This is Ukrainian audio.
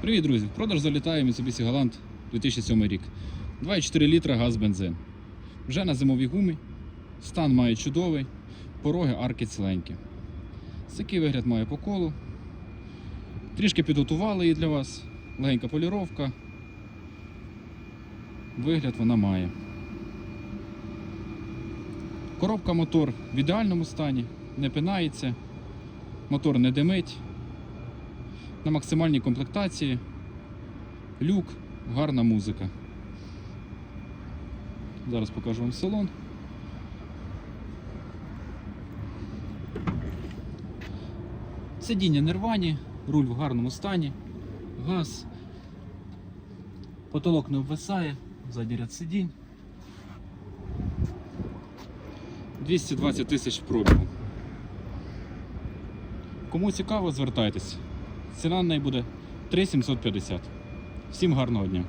Привіт, друзі! В продаж залітає Mitsubishi Galant 2007 рік. 2,4 літра газ бензин. Вже на зимовій гумі. Стан має чудовий, пороги арки ціленькі. Такий вигляд має по колу. Трішки підготували її для вас. Легенька поліровка. Вигляд вона має. Коробка мотор в ідеальному стані, не пинається, мотор не димить на максимальній комплектації. Люк, гарна музика. Зараз покажу вам салон. Сидіння не рвані, руль в гарному стані, газ, потолок не обвисає, задній ряд сидінь. 220 тисяч пробігу. Кому цікаво, звертайтесь. Ціна на неї буде 3750. Всім гарного дня!